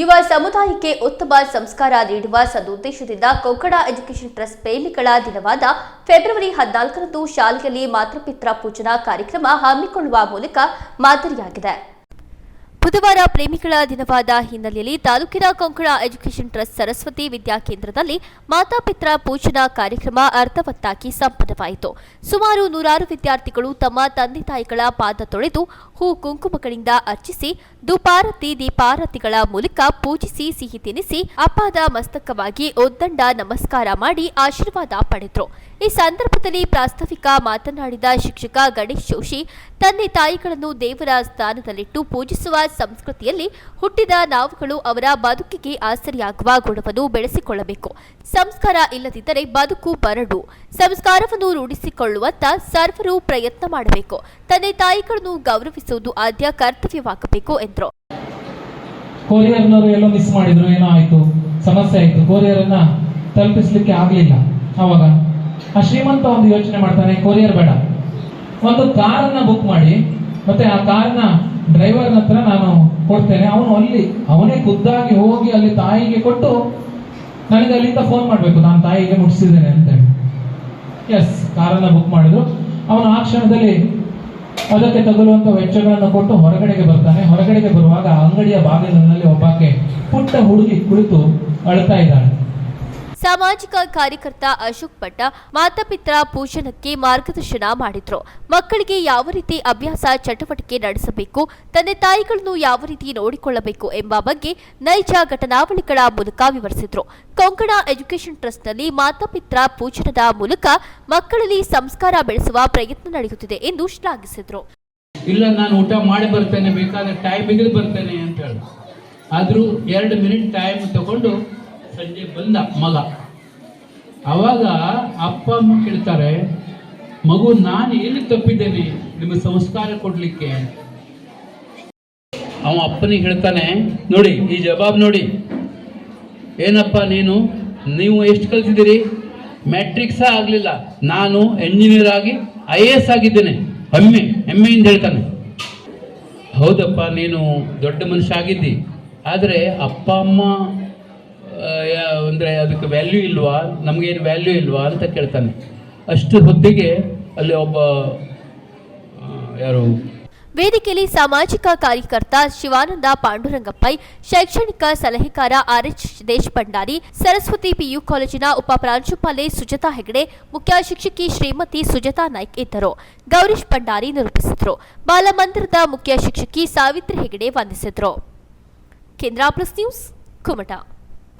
ಯುವ ಸಮುದಾಯಕ್ಕೆ ಉತ್ತಮ ಸಂಸ್ಕಾರ ನೀಡುವ ಸದುದ್ದೇಶದಿಂದ ಕೊಂಕಣ ಎಜುಕೇಷನ್ ಟ್ರಸ್ಟ್ ಪ್ರೇಮಿಗಳ ದಿನವಾದ ಫೆಬ್ರವರಿ ಹದಿನಾಲ್ಕರಂದು ಶಾಲೆಯಲ್ಲಿ ಮಾತೃಪಿತ್ರ ಪೂಜನಾ ಕಾರ್ಯಕ್ರಮ ಹಮ್ಮಿಕೊಳ್ಳುವ ಮೂಲಕ ಮಾದರಿಯಾಗಿದೆ. ಬುಧವಾರ ಪ್ರೇಮಿಗಳ ದಿನವಾದ ಹಿನ್ನೆಲೆಯಲ್ಲಿ ತಾಲೂಕಿನ ಕೊಂಕಣ ಎಜುಕೇಷನ್ ಟ್ರಸ್ಟ್ ಸರಸ್ವತಿ ವಿದ್ಯಾಕೇಂದ್ರದಲ್ಲಿ ಮಾತಾಪಿತ್ರ ಪೂಜನಾ ಕಾರ್ಯಕ್ರಮ ಅರ್ಥವತ್ತಾಗಿ ಸಂಪನ್ನವಾಯಿತು. ಸುಮಾರು ನೂರಾರು ವಿದ್ಯಾರ್ಥಿಗಳು ತಮ್ಮ ತಂದೆ ತಾಯಿಗಳ ಪಾದ ತೊಳೆದು ಹೂ ಕುಂಕುಮಗಳಿಂದ ಅರ್ಚಿಸಿ ದುಪಾರತಿ ದೀಪಾರತಿಗಳ ಮೂಲಕ ಪೂಜಿಸಿ, ಸಿಹಿ ತಿನ್ನಿಸಿ ಅಪಾದ ಮಸ್ತಕವಾಗಿ ಒದ್ದಂಡ ನಮಸ್ಕಾರ ಮಾಡಿ ಆಶೀರ್ವಾದ ಪಡೆದರು. ಈ ಸಂದರ್ಭದಲ್ಲಿ ಪ್ರಾಸ್ತಾವಿಕ ಮಾತನಾಡಿದ ಶಿಕ್ಷಕ ಗಣೇಶ್ ಜೋಶಿ, ತಂದೆ ತಾಯಿಗಳನ್ನು ದೇವರ ಸ್ಥಾನದಲ್ಲಿಟ್ಟು ಪೂಜಿಸುವ ಸಂಸ್ಕೃತಿಯಲ್ಲಿ ಹುಟ್ಟಿದ ನಾವುಗಳು ಅವರ ಬದುಕಿಗೆ ಆಸರಿಯಾಗುವ ಗುಣವನ್ನು ಬೆಳೆಸಿಕೊಳ್ಳಬೇಕು. ಸಂಸ್ಕಾರ ಇಲ್ಲದಿದ್ದರೆ ಬದುಕು ಬರಡು. ಸಂಸ್ಕಾರವನ್ನು ರೂಢಿಸಿಕೊಳ್ಳುವಂತ ಸರ್ವರು ಪ್ರಯತ್ನ ಮಾಡಬೇಕು. ತಂದೆ ತಾಯಿಗಳನ್ನು ಗೌರವಿಸುವುದು ಆದ್ಯ ಕರ್ತವ್ಯವಾಗಬೇಕು, ಎಂದರು. ಎಲ್ಲೋ ಮಿಸ್ ಮಾಡಿದ್ರು, ಏನೋ ಸಮಸ್ಯೆ ಆಯ್ತು, ಕೊರಿಯರನ್ನ ತಲುಪಿಸ್ಲಿಕ್ಕೆ ಆಗ್ಲಿಲ್ಲ ಅವಾಗ. ಆ ಶ್ರೀಮಂತ ಒಂದು ಯೋಚನೆ ಮಾಡ್ತಾನೆ ಕೊರಿಯರ್ ಬೇಡ. ಒಂದು ಕಾರನ್ನ ಬುಕ್ ಮಾಡಿ, ಮತ್ತೆ ಆ ಕಾರ್ನ ಡ್ರೈವರ್ನ ಹತ್ರ ನಾನು ಕೊಡ್ತೇನೆ. ಅವನು ಅಲ್ಲಿ, ಅವನೇ ಖುದ್ದಾಗಿ ಹೋಗಿ ಅಲ್ಲಿ ತಾಯಿಗೆ ಕೊಟ್ಟು ನನಗೆ ಅಲ್ಲಿಂದ ಫೋನ್ ಮಾಡಬೇಕು. ನಾನು ತಾಯಿಗೆ ಮುಟ್ಟಿಸಿದ್ದೇನೆ ಅಂತೇಳಿ. ಎಸ್ ಕಾರನ್ನ ಬುಕ್ ಮಾಡಿದ್ರು. ಅವನು ಆ ಕ್ಷಣದಲ್ಲಿ ಅದಕ್ಕೆ ತಗುಲುವಂತ ವೆಚ್ಚಗಳನ್ನು ಕೊಟ್ಟು ಹೊರಗಡೆಗೆ ಬರ್ತಾನೆ. ಹೊರಗಡೆಗೆ ಬರುವಾಗ ಅಂಗಡಿಯ ಬಾಗಿಲಿನಲ್ಲಿ ಒಬ್ಬಾಕೆ ಪುಟ್ಟ ಹುಡುಗಿ ಕುಳಿತು ಅಳ್ತಾ ಇದ್ದಾಳೆ. ಸಾಮಾಜಿಕ ಕಾರ್ಯಕರ್ತ ಅಶೋಕ್ ಭಟ್ಟ ಮಾತಾಪಿತ್ರ ಪೂಜನಕ್ಕೆ ಮಾರ್ಗದರ್ಶನ ಮಾಡಿದ್ರು. ಮಕ್ಕಳಿಗೆ ಯಾವ ರೀತಿ ಅಭ್ಯಾಸ, ಚಟುವಟಿಕೆ ನಡೆಸಬೇಕು ತಂದೆ ತಾಯಿಗಳನ್ನು ಯಾವ ರೀತಿ ನೋಡಿಕೊಳ್ಳಬೇಕು ಎಂಬ ಬಗ್ಗೆ ನೈಜ ಘಟನಾವಳಿಗಳ ಮೂಲಕ ವಿವರಿಸಿದ್ರು. ಕೊಂಕಣ ಎಜುಕೇಷನ್ ಟ್ರಸ್ಟ್ನಲ್ಲಿ ಮಾತಾಪಿತ್ರ ಪೂಜನದ ಮೂಲಕ ಮಕ್ಕಳಲ್ಲಿ ಸಂಸ್ಕಾರ ಬೆಳೆಸುವ ಪ್ರಯತ್ನ ನಡೆಯುತ್ತಿದೆ ಎಂದು ಶ್ಲಾಘಿಸಿದ್ರು. ಇಲ್ಲ, ನಾನು ಊಟ ಮಾಡಿ ಬರ್ತೇನೆ, ಬೇಕಾದ್ರೆ ಟೈಮಿಗೆ ಬರ್ತೇನೆ ಅಂತ ಹೇಳಿ. ಆದರೂ ಎರಡು ಮಿನಿಟ್ ಟೈಮ್ ತಗೊಂಡು ಸಂಜೆ ಬಂದ ಮಗ. ಅವಾಗ ಅಪ್ಪ ಅಮ್ಮ ಕೇಳ್ತಾರೆ, ಮಗು, ನಾನು ಎಲ್ಲಿ ತಪ್ಪಿದ್ದೇನೆ? ನಿಮ್ಗೆ ಸಂಸ್ಕಾರ ಕೊಡಲಿಕ್ಕೆ. ಅವ ಅಪ್ಪನಿಗೆ ಹೇಳ್ತಾನೆ, ನೋಡಿ, ಈ ಜವಾಬ್ ನೋಡಿ. ಏನಪ್ಪ ನೀನು? ನೀವು ಎಷ್ಟು ಕಲ್ತಿದ್ದೀರಿ? ಮ್ಯಾಟ್ರಿಕ್ಸ ಆಗಲಿಲ್ಲ. ನಾನು ಎಂಜಿನಿಯರ್ ಆಗಿ ಐ ಎ ಎಸ್ ಆಗಿದ್ದೇನೆ. ಹೆಮ್ಮೆ, ಹೆಮ್ಮೆಯಿಂದ ಹೇಳ್ತಾನೆ. ಹೌದಪ್ಪ, ನೀನು ದೊಡ್ಡ ಮನುಷ್ಯ ಆಗಿದ್ದಿ. ಆದರೆ ಅಪ್ಪ ಅಮ್ಮ ಅಂದರೆ ಅದಕ್ಕೆ ವ್ಯಾಲ್ಯೂ ಇಲ್ವಾ? ನಮಗೇನು ವ್ಯಾಲ್ಯೂ ಇಲ್ವಾ ಅಂತ ಕೇಳ್ತಾನೆ. ಅಷ್ಟು ಹೊತ್ತಿಗೆ ಅಲ್ಲಿ ಒಬ್ಬ ಯಾರು? ವೇದಿಕೆಯಲ್ಲಿ ಸಾಮಾಜಿಕ ಕಾರ್ಯಕರ್ತ ಶಿವಾನಂದ ಪಾಂಡುರಂಗಪ್ಪೈ, ಶೈಕ್ಷಣಿಕ ಸಲಹೆಗಾರ ಆರ್ಎಚ್ ದೇಶಪಂಡಾರಿ ಸರಸ್ವತಿ ಪಿಯು ಕಾಲೇಜಿನ ಉಪ ಪ್ರಾಂಶುಪಾಲೆ ಸುಜತಾ ಹೆಗಡೆ, ಮುಖ್ಯ ಶಿಕ್ಷಕಿ ಶ್ರೀಮತಿ ಸುಜತಾ ನಾಯ್ಕ ಇದ್ದರು. ಗೌರೀಶ್ ಭಂಡಾರಿ ನಿರೂಪಿಸಿದರು. ಬಾಲಮಂದಿರದ ಮುಖ್ಯ ಶಿಕ್ಷಕಿ ಸಾವಿತ್ರಿ ಹೆಗಡೆ ವಂದಿಸಿದರು. ಕೇಂದ್ರ ಪ್ಲಸ್ ನ್ಯೂಸ್, ಕುಮಟಾ.